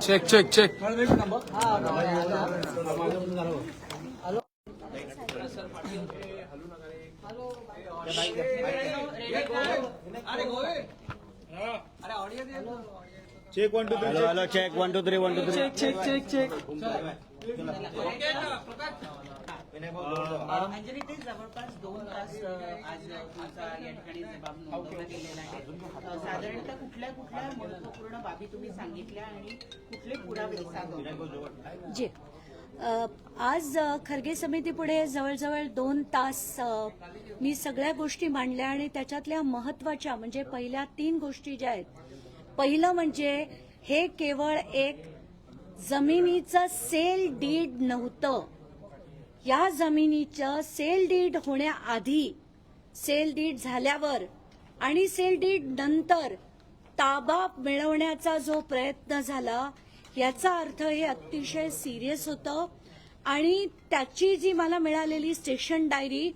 Check check check check one two three check one two three one two three check check check check Anjali ते जवळपास दोन तास आज तुमचा या ठिकाणी जबाब नोंदवला गेलेला आहे. साधारणतः कुठल्या कुठल्या महत्त्वपूर्ण बाबी तुम्ही सांगितल्या आणि कुठले पुरावे सादर जी. अ, आज खरगे समितीपुढे जवळजवळ दोन तास मी सगळ्या गोष्टी मांडल्या आणि त्याच्यातल्या महत्त्वाच्या म्हणजे पहिल्या तीन गोष्टी ज्या आहेत पहिलं म्हणजे हे केवळ एक जमिनीचं सेल डीड नव्हतं. या जमिनीचं सेल डीड होण्याआधी सेल डीड झाल्यावर आणि सेल डीड नंतर ताबा मिळवण्याचा जो प्रयत्न झाला याचा अर्थ हे अतिशय सिरियस होतं. आणि त्याची जी मला मिळालेली स्टेशन डायरी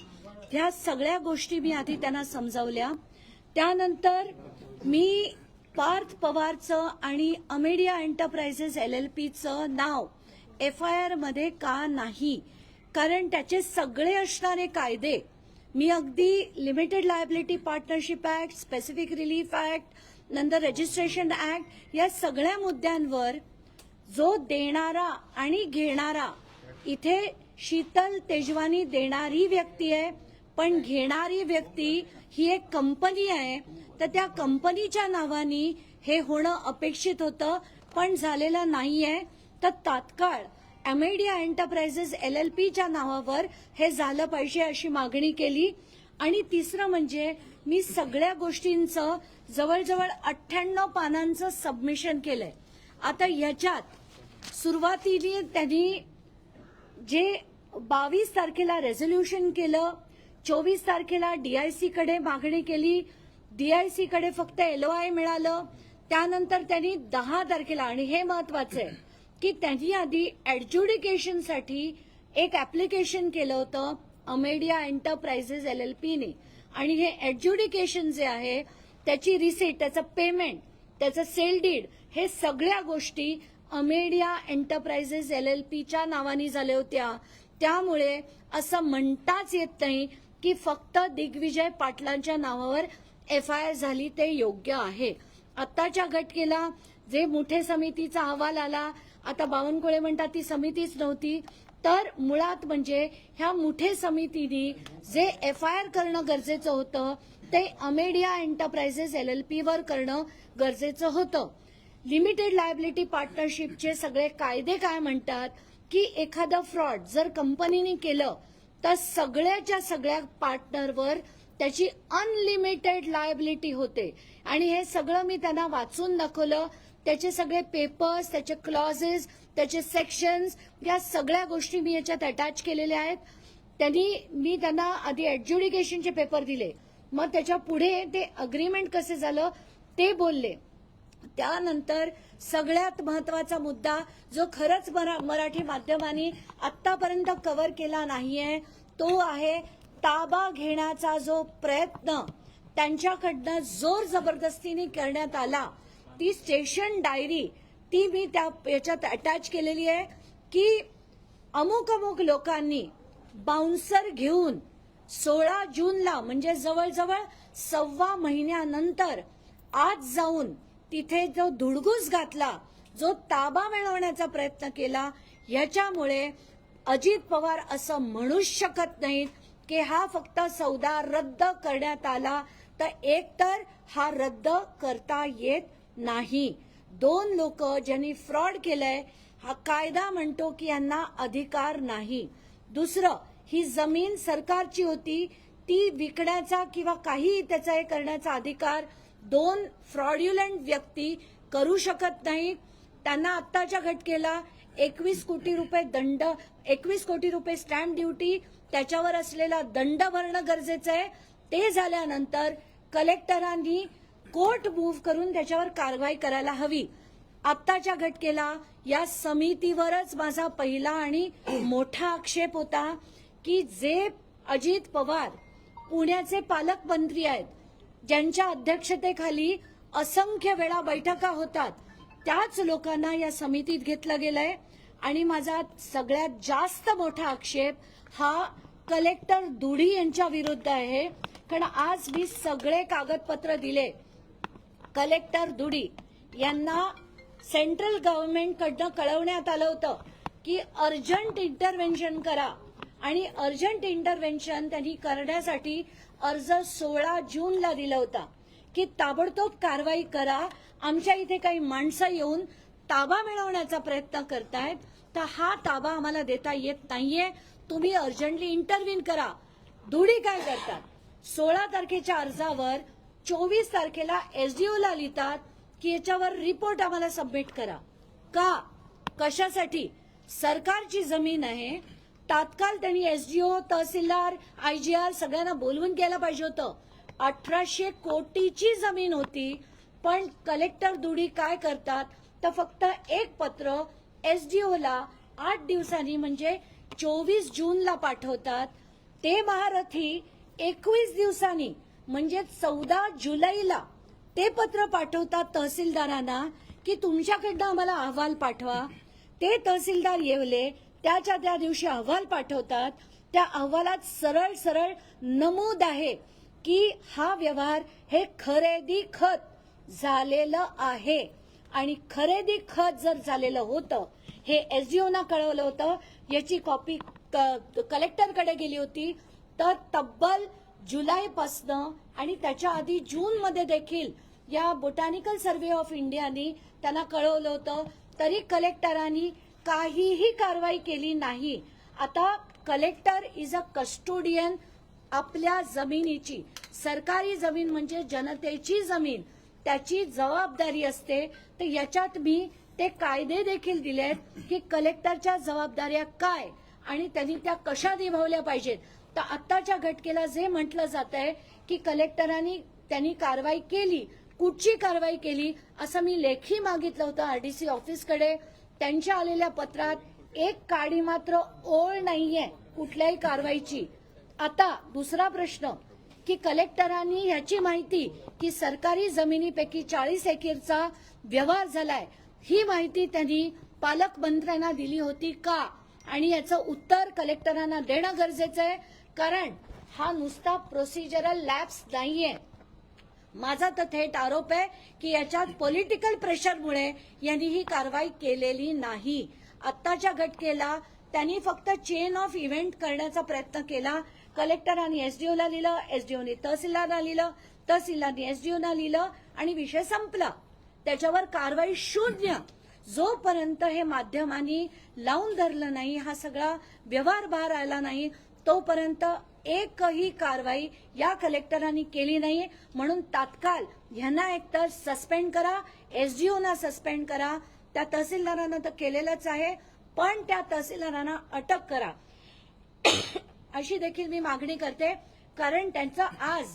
ह्या सगळ्या गोष्टी मी आधी त्यांना समजावल्या. त्यानंतर मी पार्थ पवारचं आणि अमेडिया एंटरप्राइजेस एल एल पीचं नाव एफ आय आरमध्ये का नाही कारण त्याचे सगळे असणारे कायदे मी अगदी limited liability partnership act specific relief act नंतर रजिस्ट्रेशन ऍक्ट या सगळ्या मुद्द्यांवर जो देणारा आणि घेणारा इथे शीतल तेजवानी देणारी व्यक्ती आहे पण घेणारी व्यक्ती ही एक कंपनी आहे तर त्या कंपनीच्या नावानी हे होणं अपेक्षित होतं पण झालेलं नाहीये. तर तात्काळ अमेडिया एंटरप्राइजेस एल एल पीच्या नावावर हे झालं पाहिजे अशी मागणी केली. आणि तिसरं म्हणजे मी सगळ्या गोष्टींचं जवळजवळ अठ्ठ्याण्णव पानांचं सबमिशन केलंय. आता याच्यात सुरुवातीने त्यांनी जे बावीस तारखेला रेझोल्युशन केलं चोवीस तारखेला डीआयसीकडे मागणी केली. डीआयसीकडे फक्त एलओआय मिळालं. त्यानंतर त्यांनी दहा तारखेला आणि हे महत्वाचं आहे की त्यांनी आधी ऍडज्युडिकेशनसाठी एक ऍप्लिकेशन केलं होतं अमेडिया एंटरप्राइजेस एल एल पीने आणि हे ऍडज्युडिकेशन जे आहे त्याची रिसीट त्याचं पेमेंट त्याचं सेल डीड हे सगळ्या गोष्टी अमेडिया एंटरप्राइजेस एल एल पीच्या नावाने झाल्या होत्या. त्यामुळे असं म्हणताच येत नाही की फक्त दिग्विजय पाटलांच्या नावावर एफ आय आर झाली ते योग्य आहे. आत्ताच्या घटकेला जे मुठे समितीचा अहवाल आला आता बावनकुळे म्हणतात ती समितीच नव्हती. तर मुळात म्हणजे ह्या मुठे समितीने जे एफ आय आर करणं गरजेचं होतं ते अमेडिया एंटरप्राइजेस एल एल पीवर करणं गरजेचं होतं. लिमिटेड लायबिलिटी पार्टनरशिपचे सगळे कायदे काय म्हणतात? की एखादं फ्रॉड जर कंपनीने केलं तर सगळ्याच्या सगळ्या पार्टनरवर त्याची अनलिमिटेड लायबिलिटी होते. आणि हे सगळं मी त्यांना वाचून दाखवलं. त्याचे सगळे पेपर्स त्याचे क्लॉजेस त्याचे सेक्शन्स या सगळ्या गोष्टी मी याच्यात अटॅच केलेल्या आहेत. त्यांनी मी त्यांना आधी ऍडज्युडिकेशनचे पेपर दिले. मग त्याच्या पुढे ते अग्रीमेंट कसे झालं ते बोलले. त्यानंतर सगळ्यात महत्त्वाचा मुद्दा जो खरंच मरा- मराठी माध्यमांनी आतापर्यंत कव्हर केला नाहीये तो आहे ताबा घेण्याचा जो प्रयत्न त्यांच्याकडनं जोर जबरदस्तीने करण्यात आला. ती स्टेशन डायरी ती मी त्या याच्यात अटॅच केलेली आहे की अमुक अमुक लोकांनी बाउन्सर घेऊन सोळा जूनला म्हणजे जवळजवळ सव्वा महिन्यानंतर आज जाऊन तिथे जो धुडगूस घातला जो ताबा मिळवण्याचा प्रयत्न केला याच्यामुळे अजित पवार असं म्हणूच शकत नाहीत की हा फक्त सौदा रद्द करण्यात आला. तर एकतर हा रद्द करता येत नाही. दोन लोक ज्यांनी फ्रॉड केलंय हा कायदा म्हणतो की यांना अधिकार नाही. दुसरं ही जमीन सरकारची होती ती विकण्याचा किंवा काही त्याचा हे करण्याचा अधिकार दोन फ्रॉड्युलंट व्यक्ती करू शकत नाही. त्यांना आत्ताच्या घटकेला एकवीस कोटी रुपये दंड एकवीस कोटी रुपये स्टॅम्प ड्युटी त्याच्यावर असलेला दंड भरणं गरजेचं आहे. ते झाल्यानंतर कलेक्टरांनी कोर्ट मूव्ह करून त्याच्यावर कारवाई करायला हवी. आत्ताच्या घटकेला या समितीवरच माझा पहिला आणि मोठा आक्षेप होता की जे अजित पवार पुण्याचे पालकमंत्री आहेत ज्यांच्या अध्यक्षतेखाली असंख्य वेळा बैठका होतात त्याच लोकांना या समितीत घेतलं गेलंय. आणि माझा सगळ्यात जास्त मोठा आक्षेप हा कलेक्टर दुडी यांच्या विरुद्ध आहे. कारण आज मी सगळे कागदपत्र दिले. कलेक्टर दुडी यांना सेंट्रल गव्हर्नमेंटकडनं कळवण्यात आलं होतं की अर्जंट इंटरव्हेन्शन करा. आणि अर्जंट इंटरव्हेन्शन त्यांनी करण्यासाठी अर्ज सोळा जूनला दिला होता की ताबडतोब कारवाई करा. आमच्या इथे काही माणसं येऊन ताबा मिळवण्याचा प्रयत्न करतायत. तर हा ताबा आम्हाला देता येत नाहीये. तुम्ही अर्जंटली इंटरव्हीन करा. धुडी काय करतात? सोळा तारखेच्या अर्जावर चोवीस तारखेला एसडीओला लिहितात की याच्यावर रिपोर्ट आम्हाला सबमिट करा. का? कशासाठी? सरकारची जमीन आहे. तात्काळ त्यांनी एसडीओ तहसीलदार आयजीआर सगळ्यांना बोलवून केलं पाहिजे होतं. अठराशे कोटीची जमीन होती पण कलेक्टर दुडी काय करतात? तर फक्त एक पत्र एसडीओला आठ दिवसांनी म्हणजे चोवीस जूनला पाठवतात. ते महारथी एकवीस दिवसांनी म्हणजे चौदा जुलैला ते पत्र पाठवतात तहसीलदारांना की तुमच्याकडनं आम्हाला अहवाल पाठवा. ते तहसीलदार येवले त्याच्या त्या दिवशी अहवाल पाठवतात. त्या अहवालात सरळ सरळ नमूद आहे की हा व्यवहार हे खरेदी खत झालेलं आहे. आणि खरेदी खत जर झालेलं होतं हे एसडीओना कळवलं होतं याची कॉपी क- कलेक्टरकडे गेली होती तर तब्बल जुलैपासनं आणि त्याच्या आधी जूनमध्ये देखील या बोटॅनिकल सर्व्हे ऑफ इंडियानी त्यांना कळवलं होतं तरी कलेक्टरांनी काहीही कारवाई केली नाही. आता कलेक्टर इज अ कस्टोडियन आपल्या जमिनीची. सरकारी जमीन म्हणजे जनतेची जमीन. त्याची जबाबदारी असते. तर याच्यात मी ते कायदे देखील दिलेत की कलेक्टरच्या जबाबदाऱ्या काय आणि त्यांनी त्या कशा निभावल्या पाहिजेत. तर आत्ताच्या घटकेला जे म्हटलं जात आहे की कलेक्टरांनी त्यांनी कारवाई केली कुठची कारवाई केली असं मी लेखी मागितलं होतं आरडीसी ऑफिसकडे. त्यांच्या आलेल्या पत्रात एक काडी मात्र ओळ नाहीये कुठल्याही कारवाईची. आता दुसरा प्रश्न की कलेक्टरांनी ह्याची माहिती की सरकारी जमिनीपैकी चाळीस एकरचा व्यवहार झालाय ही माहिती त्यांनी पालकमंत्र्यांना दिली होती का? आणि याचं उत्तर कलेक्टरांना देणं गरजेचं आहे. कारण हा नुसता प्रोसिजरल लॅब्स नाहीये. माझा तर थेट आरोप आहे की याच्यात पॉलिटिकल प्रेशरमुळे यांनी ही कारवाई केलेली नाही. आत्ताच्या घटकेला त्यांनी फक्त चेन ऑफ इव्हेंट करण्याचा प्रयत्न केला. कलेक्टरांनी एसडीओला लिहिलं एसडीओनी तहसीलदारला लिहिलं तहसीलदारनी एसडीओना लिहिलं आणि विषय संपला. त्याच्यावर कारवाई शून्य. जोपर्यंत हे माध्यमांनी लावून धरलं नाही हा सगळा व्यवहार बाहेर आला नाही तोपर्यंत एकही कारवाई या कलेक्टरांनी केली नाही म्हणून तात्काळ ह्यांना एकतर सस्पेंड करा एसडीओना सस्पेंड करा. त्या तहसीलदारांना तर केलेलंच आहे पण त्या तहसीलदारांना अटक करा. अशी देखील मी मागणी करते कारण त्यांचं आज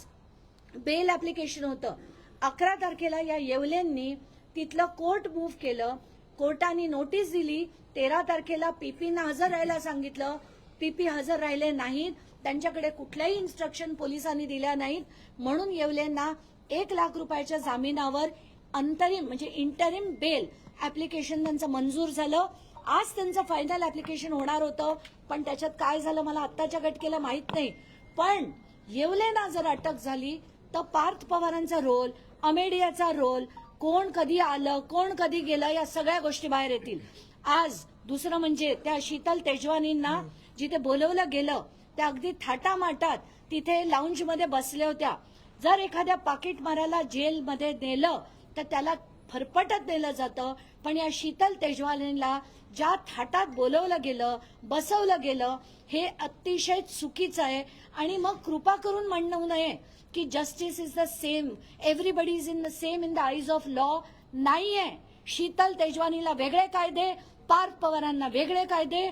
बेल ऍप्लिकेशन होतं. अकरा तारखेला या येवलेंनी तिथलं कोर्ट मूव्ह केलं. कोर्टाने नोटीस दिली तेरा तारखेला पीपीना हजर राहायला सांगितलं पीपी हजर राहिले नाहीत त्यांच्याकडे कुठल्याही इन्स्ट्रक्शन पोलिसांनी दिल्या नाहीत म्हणून येवलेंना एक लाख रुपयाच्या जामिनावर अंतरिम म्हणजे इंटरिम बेल ऍप्लिकेशन त्यांचं मंजूर झालं. आज त्यांचं फायनल ऍप्लिकेशन होणार होतं पण त्याच्यात काय झालं मला आत्ताच्या घटकेला माहीत नाही. पण येवलेना जर अटक झाली तर पार्थ पवारांचा रोल अमेडियाचा रोल कोण कधी आलं कोण कधी गेलं या सगळ्या गोष्टी बाहेर येतील. आज दुसरं म्हणजे त्या शीतल तेजवानींना जिथे बोलवलं गेलं त्या अगदी थाटामाटात तिथे लाऊंजमध्ये बसल्या होत्या. जर एखाद्या पाकिटमाराला जेलमध्ये नेलं तर त्याला फरफटत नेलं जातं. पण या शीतल तेजवानीला ज्या थाटात बोलवलं गेलं बसवलं गेलं हे अतिशय चुकीचं आहे. आणि मग कृपा करून म्हणू नये की justice is the same everybody is in the same in the eyes of law नाहीये. शीतल तेजवानीला वेगळे कायदे पार्थ पवारांना वेगळे कायदे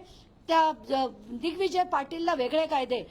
त्या दिग्विजय पाटीलला वेगळे कायदे.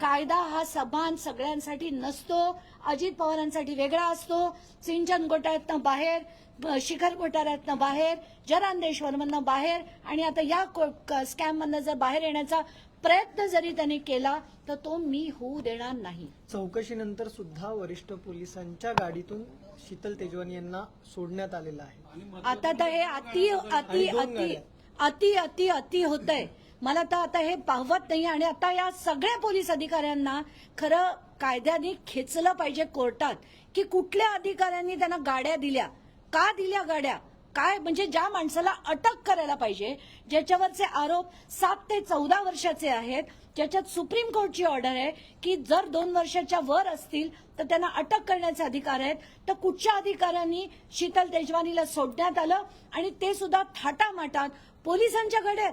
कायदा हा समान सगळ्यांसाठी नसतो अजित पवारांसाठी वेगळा असतो सिंचन घोटाळ्यातनं बाहेर शिखर घोटाळ्यातनं बाहेर जरांदेश्वरमधनं बाहेर आणि आता या स्कॅम मधनं जर बाहेर येण्याचा प्रयत्न जरी त्यांनी केला तर तो मी होऊ देणार नाही. चौकशीनंतर सुद्धा वरिष्ठ पोलिसांच्या गाडीतून शीतल तेजवानी यांना सोडण्यात आलेलं आहे. आता तर हे अति अति अति. अति अति अति होत आहे मला तर आता हे पाहवत नाही आणि आता या सगळ्या पोलीस अधिकाऱ्यांना खरं कायद्याने खेचलं पाहिजे कोर्टात की कुठल्या अधिकाऱ्यांनी त्यांना गाड्या दिल्या? का दिल्या गाड्या? काय? म्हणजे ज्या माणसाला अटक करायला पाहिजे ज्याच्यावरचे आरोप सात ते चौदा वर्षाचे आहेत ज्याच्यात सुप्रीम कोर्टची ऑर्डर आहे की जर दोन वर्षाच्या वर असतील तर त्यांना अटक करण्याचे अधिकार आहेत तर कुठच्या अधिकाऱ्यांनी शीतल तेजवानीला सोडण्यात आलं? आणि ते सुद्धा थाटामाटात पोलिसांच्या गड्यात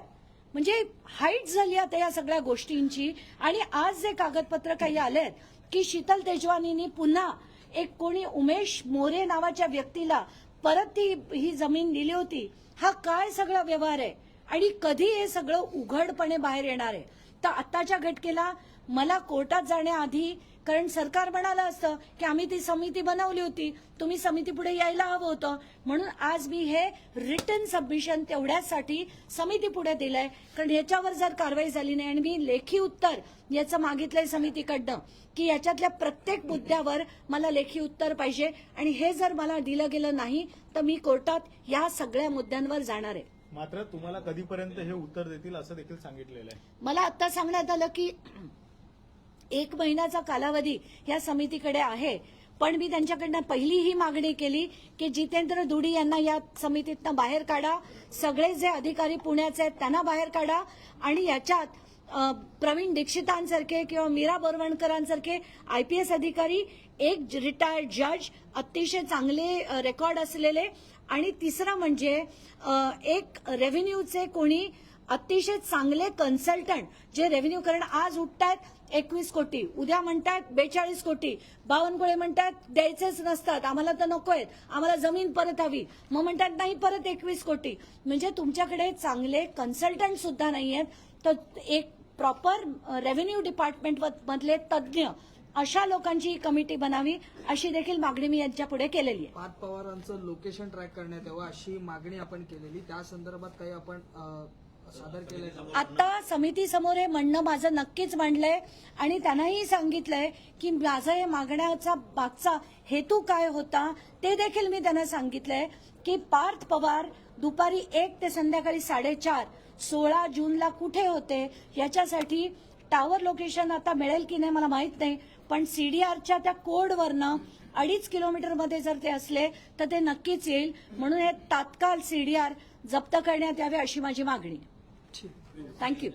म्हणजे हाईट झाली आता या सगळ्या गोष्टींची. आणि आज जे कागदपत्र काही आलेत की शीतल तेजवानीनी पुन्हा एक कोणी उमेश मोरे नावाच्या व्यक्तीला परत ती ही जमीन दिली होती. हा काय सगळा व्यवहार आहे? आणि कधी हे सगळं उघडपणे बाहेर येणार आहे? तर आताच्या घटकेला मला कोर्टात जाण्याआधी कारण सरकार म्हणालं असतं की आम्ही ती समिती बनवली होती. तुम्ही समिती पुढे यायला हवं होतं. म्हणून आज मी हे रिटर्न सबमिशन तेवढ्यासाठी समिती पुढे दिलंय. कारण याच्यावर जर कारवाई झाली नाही आणि मी लेखी उत्तर याचं मागितलंय समितीकडनं की याच्यातल्या प्रत्येक मुद्द्यावर मला लेखी उत्तर पाहिजे. आणि हे जर मला दिलं गेलं नाही तर मी कोर्टात या सगळ्या मुद्द्यांवर जाणार आहे. मात्र तुम्हाला कधीपर्यंत हे उत्तर देतील असं देखील सांगितलेलं आहे. मला आता सांगण्यात आलं की एक महिन्याचा कालावधी या समितीकडे आहे. पण मी त्यांच्याकडनं पहिली ही मागणी केली की जितेंद्र दुडी यांना या समितीतनं बाहेर काढा. सगळे जे अधिकारी पुण्याचे आहेत त्यांना बाहेर काढा. आणि याच्यात प्रवीण दीक्षितांसारखे किंवा मीरा बोरवणकरांसारखे आय पी एस अधिकारी एक रिटायर्ड जज अतिशय चांगले रेकॉर्ड असलेले. आणि तिसरं म्हणजे एक रेव्हेन्यूचे कोणी अतिशय चांगले कन्सल्टंट जे रेव्हेन्यू कारण आज उठतायत एकवीस कोटी. उद्या म्हणतात बेचाळीस कोटी. बावनकुळे म्हणतात द्यायचेच नसतात. आम्हाला तर नको आहेत आम्हाला जमीन परत हवी. मग म्हणतात नाही परत एकवीस कोटी. म्हणजे तुमच्याकडे चांगले कन्सल्टंट सुद्धा नाही आहेत तर एक प्रॉपर रेव्हेन्यू डिपार्टमेंट मधले तज्ज्ञ अशा लोकांची कमिटी बनावी अशी देखील मागणी मी यांच्या पुढे केलेली आहे. पार्थ पवारांचं लोकेशन ट्रॅक करण्यात यावं अशी मागणी आपण केलेली. त्या संदर्भात काही आपण आता समिती समोर हे म्हणणं माझं नक्कीच मांडलंय आणि त्यांनाही सांगितलंय की माझं हे मागण्याचा मागचा हेतू काय होता ते देखील मी त्यांना सांगितलंय की पार्थ पवार दुपारी एक ते संध्याकाळी साडेचार सोळा जूनला कुठे होते याच्यासाठी टावर लोकेशन आता मिळेल की नाही मला माहीत नाही पण सीडीआरच्या त्या कोडवरनं अडीच किलोमीटरमध्ये जर ते असले तर ते नक्कीच येईल. म्हणून हे तात्काळ सीडीआर जप्त करण्यात यावे अशी माझी मागणी. Thank you.